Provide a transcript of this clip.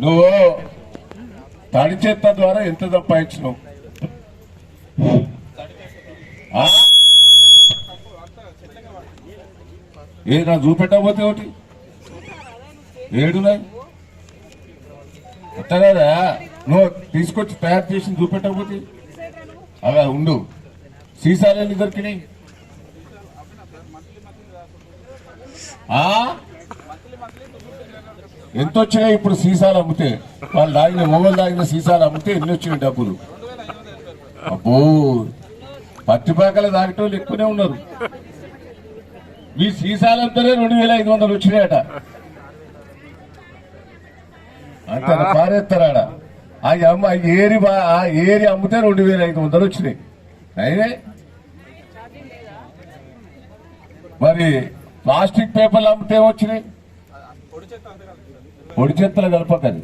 నువ్వు తడి చెత్త ద్వారా ఎంత సంపాదించినావు? ఆ? ఏ నా చూపెట్టకపోతే ఒకటి? ఏడున్నాయి? కదా? నువ్వు తీసుకొచ్చి తయారు చేసి చూపెట్టకపోతే? అలా ఉండు. సీసాలు ఎన్ని దొరికినాయి? ఎంత వచ్చినాయి ఇప్పుడు సీసాలు అమ్మితే? వాళ్ళు తాగిన మొగలు తాగిన సీసాలు అమ్మితే ఎన్ని వచ్చినాయి డబ్బులు? అబ్బో! పత్తిపాకలు తాగటోళ్ళు ఎక్కువనే ఉన్నారు. ఈ సీసాలంతనే రెండు వేల ఐదు వందలు వచ్చినాయట. అంత పారేస్తారాడ? ఆ అమ్మ ఏరి బా- ఆ ఏరి అమ్మితే రెండు వేల ఐదు వందలు వచ్చినాయి. అయినే మరి ప్లాస్టిక్ పేపర్లు అమ్మితే వచ్చినాయి. పొడి చెత్తలు కలపకది